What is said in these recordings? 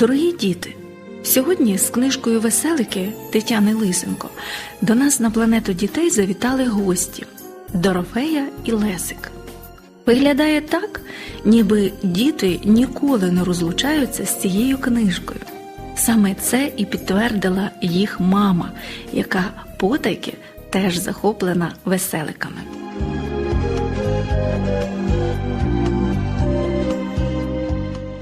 Дорогі діти, сьогодні з книжкою Веселики Тетяни Лисенко до нас на планету дітей завітали гості Дорофея і Лесик. Виглядає так, ніби діти ніколи не розлучаються з цією книжкою. Саме це і підтвердила їх мама, яка потайки теж захоплена веселиками.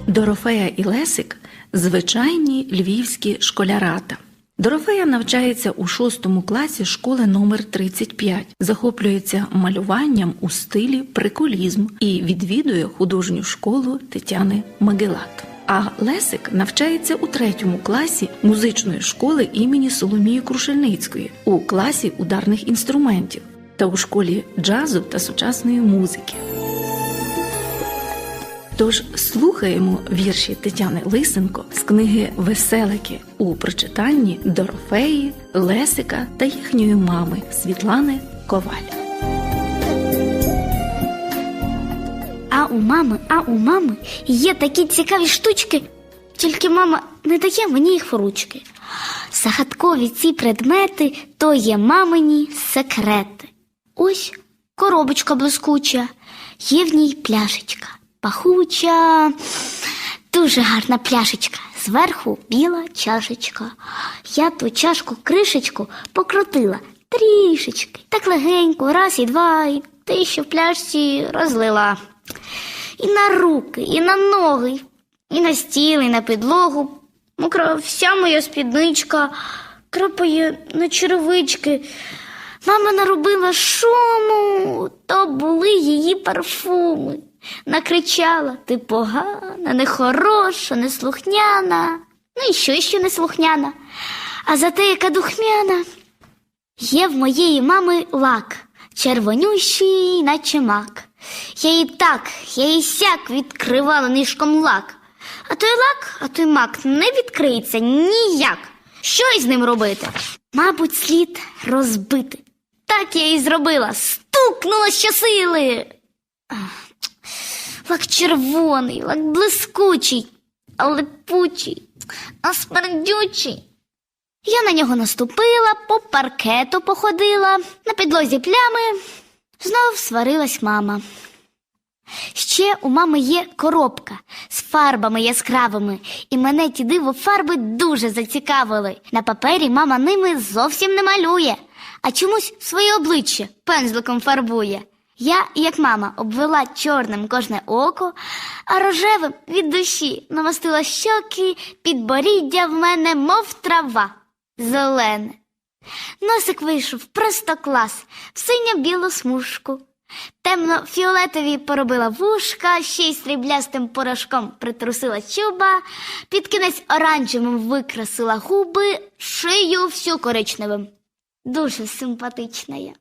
Дорофея і Лесик звичайні львівські школярата. Дорофея навчається у шостому класі школи номер 35, захоплюється малюванням у стилі приколізм і відвідує художню школу Тетяни Магелат. А Лесик навчається у третьому класі музичної школи імені Соломії Крушельницької у класі ударних інструментів та у школі джазу та сучасної музики. Тож слухаємо вірші Тетяни Лисенко з книги Веселики у прочитанні Дорофеї, Лесика та їхньої мами Світлани Коваль. А у мами, а у мами є такі цікаві штучки, тільки мама не дає мені їх в ручки. Загадкові ці предмети то є мамині секрети. Ось коробочка блискуча, є в ній пляшечка, пахуча, дуже гарна пляшечка. Зверху біла чашечка. Я ту чашку кришечку покрутила трішечки, так легенько, раз і два, і те, що в пляшці розлила. І на руки, і на ноги, і на стіл, і на підлогу. Мокра вся моя спідничка, крапає на черевички. Мама наробила шуму, то були її парфуми. Накричала ти погана, нехороша, неслухняна. Ну і що ще неслухняна? А зате яка духмяна. Є в моєї мами лак, червонющий, наче мак. Я їй так, я їй сяк відкривала нишком лак. А той лак, а той мак не відкриється ніяк. Що із ним робити? Мабуть, слід розбити. Так я і зробила, стукнула щосили. Лак червоний, лак блискучий, а липучий, а смердючий. Я на нього наступила, по паркету походила, на підлозі плями. Знов сварилась мама. Ще у мами є коробка з фарбами яскравими, і мене ті диво фарби дуже зацікавили. На папері мама ними зовсім не малює, а чомусь своє обличчя пензликом фарбує. Я, як мама, обвела чорним кожне око, а рожевим від душі намастила щоки, підборіддя в мене, мов трава, зелене. Носик вийшов просто клас, в синьо-білу смужку. Темно-фіолетові поробила вушка, ще й сріблястим порошком притрусила чуба, під кінець оранжевим викрасила губи, шию всю коричневим. Дуже симпатична я.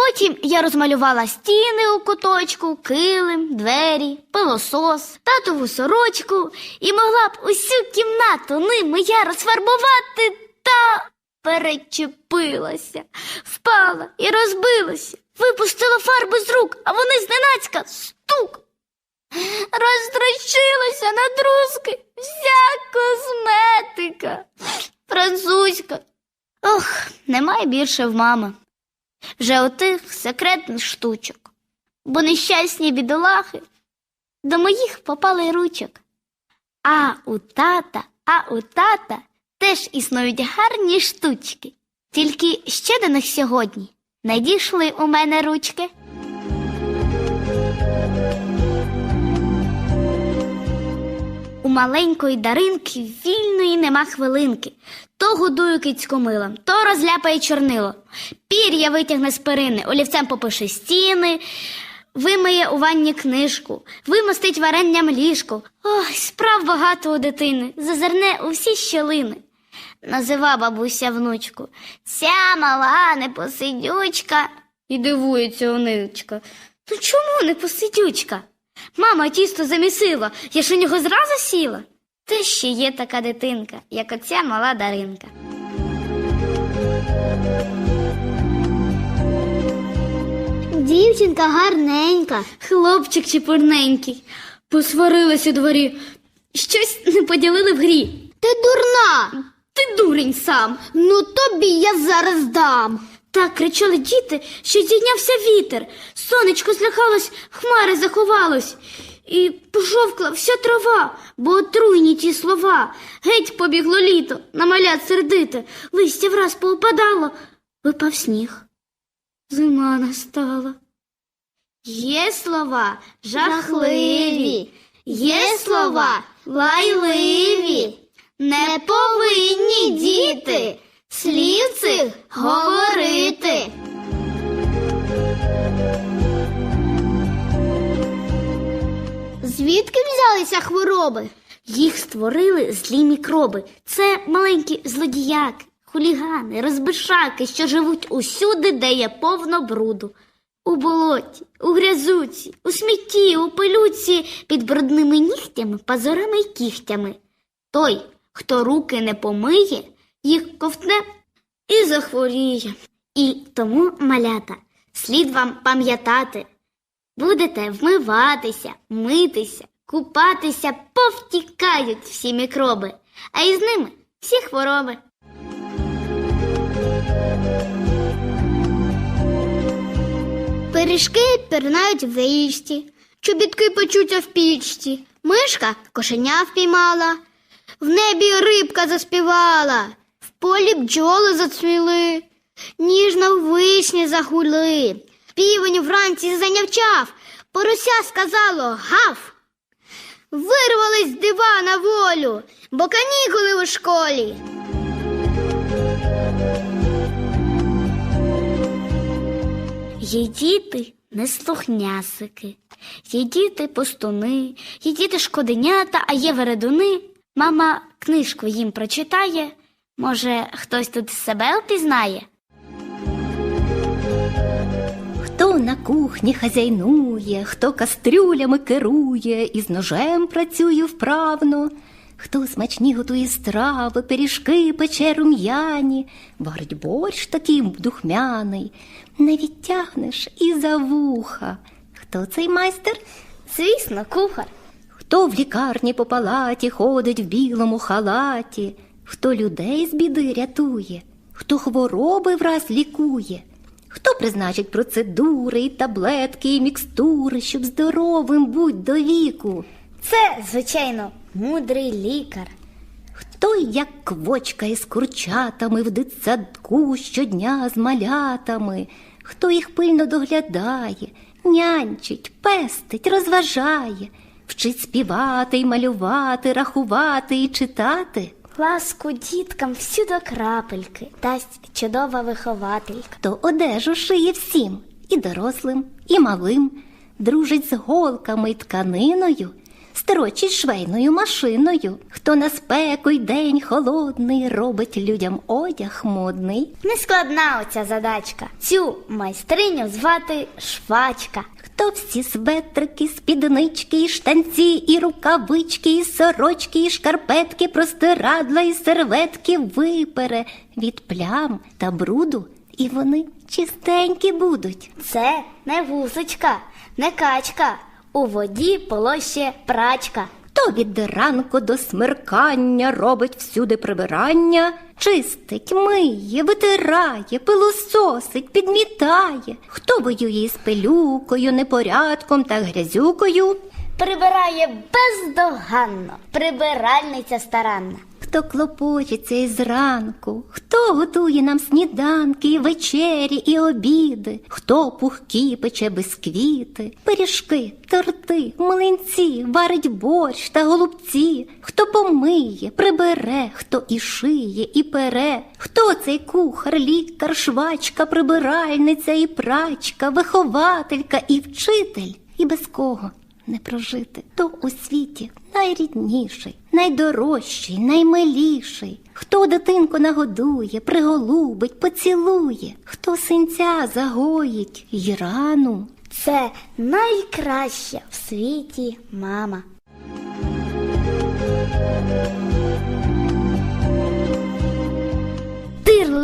Потім я розмалювала стіни у куточку, килим, двері, пилосос, татову сорочку і могла б усю кімнату ними я розфарбувати та перечепилася, впала і розбилася, випустила фарби з рук, а вони зненацька стук. Розтрощилася на друзки вся косметика. Французька. Ох, немає більше в мами. Вже отих секретних штучок, бо нещасні бідолахи до моїх попали ручок. А у тата, а у тата теж існують гарні штучки. Тільки ще до них сьогодні не дійшли у мене ручки. У маленької даринки вільної нема хвилинки. То годую кицькомилом, то розляпає чорнило. Пір'я витягне з перини, олівцем попише стіни, вимиє у ванні книжку, вимостить варенням ліжко. Ой, справ багато у дитини, зазирне у всі щелини. Назива бабуся внучку. Ця мала непосидючка. І дивується оничка. Ну чому непосидючка? Мама тісто замісила, я ж у нього зразу сіла. Та ще є така дитинка, як оця мала Даринка. Дівчинка гарненька, хлопчик чепурненький. Посварилась у дворі. Щось не поділили в грі. Ти дурна. Ти дурень сам. Ну тобі я зараз дам. Так кричали діти, що здійнявся вітер. Сонечко злякалось, хмари заховалось. І пожовкла вся трава, бо отруйні ті слова. Геть побігло літо, на малят сердите, листя враз поопадало, випав сніг. Зима настала. Є слова жахливі, є слова лайливі. Не повинні діти слів цих говорити. Звідки взялися хвороби? Їх створили злі мікроби. Це маленькі злодіяки, хулігани, розбишаки, що живуть усюди, де є повно бруду. У болоті, у грязуці, у смітті, у пилюці, під брудними нігтями, пазурами й кігтями. Той, хто руки не помиє, їх ковтне і захворіє. І тому, малята, слід вам пам'ятати, Будете вмиватися, митися, купатися, повтікають всі мікроби, а із ними всі хвороби. Пиріжки пірнають в річці, чобітки печуться в пічці, мишка кошеня впіймала, в небі рибка заспівала, в полі бджоли зацвіли, ніжно вишні загули, півень вранці занявчав, порося сказало гав. Вирвались дива на волю, бо канікули у школі. Є діти неслухнясики, є діти пустуни, є діти шкоденята, а є вередуни. Мама книжку їм прочитає. Може, хтось тут себе опізнає? Кухні хазяйнує, хто кастрюлями керує і з ножем працює вправно, хто смачні готує страви, пиріжки пече рум'яні, варить борщ такий духмяний, не відтягнеш і за вуха. Хто цей майстер? Звісно, кухар. Хто в лікарні по палаті ходить в білому халаті, хто людей з біди рятує, хто хвороби враз лікує, хто призначить процедури, і таблетки, і мікстури, щоб здоровим будь до віку, Це, звичайно, мудрий лікар. хто як квочка із курчатами в дитсадку щодня з малятами, хто їх пильно доглядає, нянчить, пестить, розважає, вчить співати й малювати, рахувати і читати. Ласку діткам всю до крапельки, дасть чудова вихователька. То одежу шиє всім, і дорослим, і малим, дружить з голками й тканиною, строчить швейною машиною, хто на спеку й день холодний робить людям одяг модний. Нескладна оця задачка. Цю майстриню звати швачка. Хто всі светрики, спіднички, і штанці, і рукавички, і сорочки, і шкарпетки, простирадла, і серветки випере від плям та бруду, і вони чистенькі будуть. Це не вусочка, не качка. У воді полоще прачка. То від ранку до смеркання робить всюди прибирання, чистить, миє, витирає, пилососить, підмітає. Хто воює із пилюкою, непорядком та грязюкою, Прибирає бездоганно, прибиральниця старанна. Хто клопочеться із ранку, хто готує нам сніданки, і вечері і обіди, хто пухкі пече бисквіти, пиріжки, торти, млинці, варить борщ та голубці, хто помиє, прибере, хто і шиє, і пере, хто цей кухар, лікар, швачка, прибиральниця і прачка, вихователька і вчитель, і без кого не прожити, то у світі найрідніший, найдорожчий, наймиліший. Хто дитинку нагодує, приголубить, поцілує, хто синця загоїть й рану. Це найкраща в світі мама.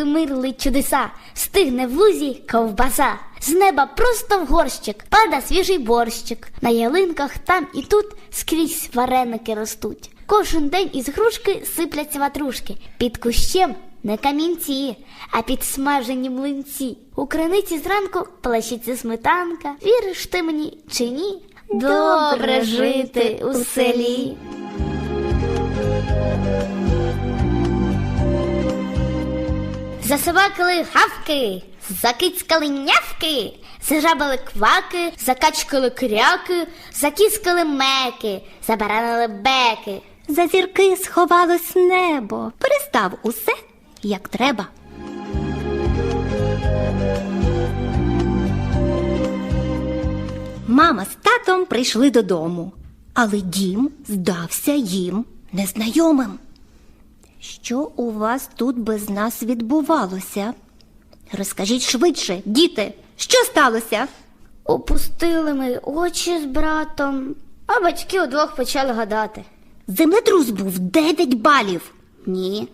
Тирли-мирли чудеса, стигне в лузі ковбаса. З неба просто в горщик пада свіжий борщик. На ялинках там і тут скрізь вареники ростуть. Кожен день із грушки сипляться ватрушки. Під кущем не камінці, а підсмажені млинці. У криниці зранку плещеться сметанка. Віриш ти мені чи ні? Добре жити у селі. Засобакали гавки, закицькали нявки, зажабали кваки, закачкали кряки, закіскали меки, забаранили беки. За зірки сховалось небо, перестав усе, як треба. Мама з татом прийшли додому, але дім здався їм незнайомим. Що у вас тут без нас відбувалося? Розкажіть швидше, діти, що сталося? Опустили ми очі з братом, а батьки удвох почали гадати. Землетрус був 9 балів. Ні,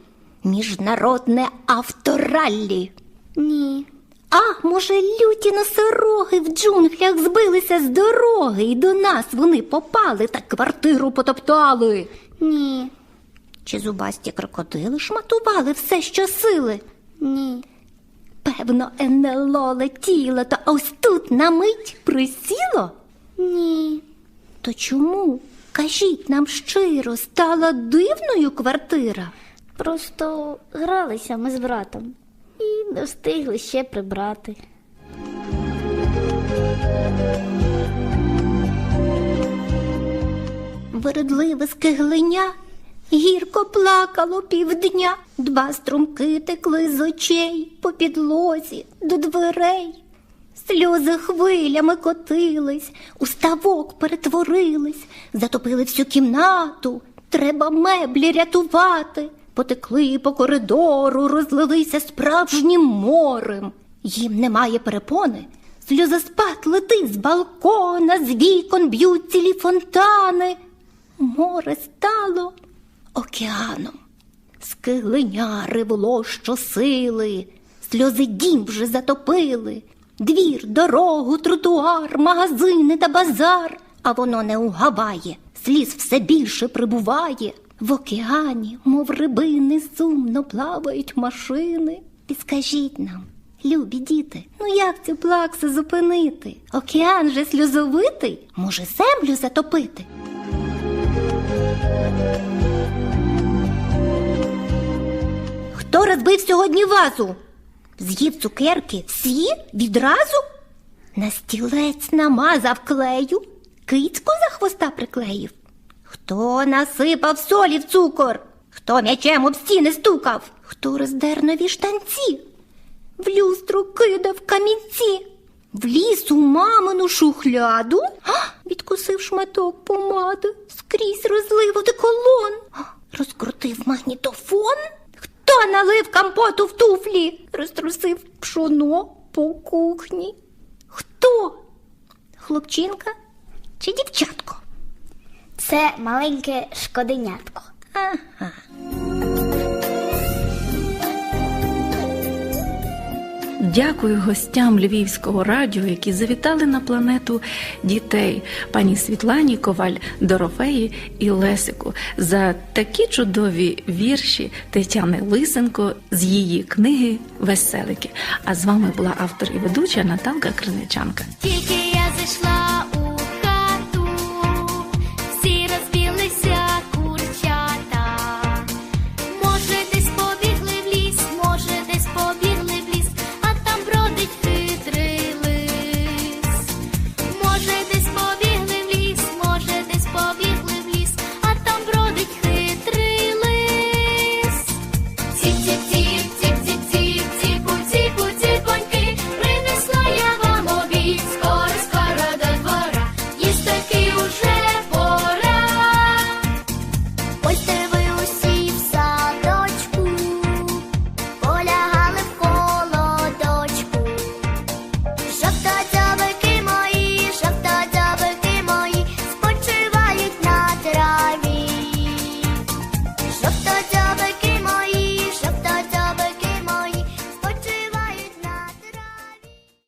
Міжнародне автораллі. ні, А, може, люті носороги в джунглях збилися з дороги, і до нас вони попали та квартиру потоптали. ні, Чи зубасті крокодили шматували все, що сили? ні. Певно, НЛО летіло, та ось тут на мить присіло. Ні. То чому? Кажіть нам щиро, стала дивною квартира? Просто гралися ми з братом і не встигли ще прибрати. Вередливе скиглення гірко плакало півдня, два струмки текли з очей по підлозі до дверей. Сльози хвилями котились, у ставок перетворились, затопили всю кімнату. Треба меблі рятувати. Потекли по коридору, розлилися справжнім морем. Їм немає перепони. Сльозоспад летить з балкона, з вікон б'ють цілі фонтани. Море стало океаном. Скиглення ревело щосили, сльози дім вже затопили. Двір, дорогу, тротуар, магазини та базар, а воно не угаває, сліз все більше прибуває. В океані, мов рибини, сумно плавають машини. І скажіть нам, любі діти, ну як цю плаксу зупинити? Океан же сльозовитий, може землю затопити? Розбив сьогодні вазу? З'їв цукерки всі відразу? На стілець намазав клею, кицьку за хвоста приклеїв. Хто насипав солі в цукор? Хто м'ячем об стіни стукав? Хто роздер нові штанці? В люстру кидав камінці, вліз у мамину шухляду, а, відкусив шматок помади, скрізь розлив одеколон, а, розкрутив магнітофон. Хто налив компоту в туфлі, розтрусив пшоно по кухні? Хто? Хлопчинка чи дівчатко? Це маленьке шкоденятко. Ага. Дякую гостям Львівського радіо, які завітали на планету дітей, пані Світлані Коваль, Дорофеї і Лесику за такі чудові вірші Тетяни Лисенко з її книги Веселики. А з вами була автор і ведуча Наталка Криничанка. Тільки я зайшла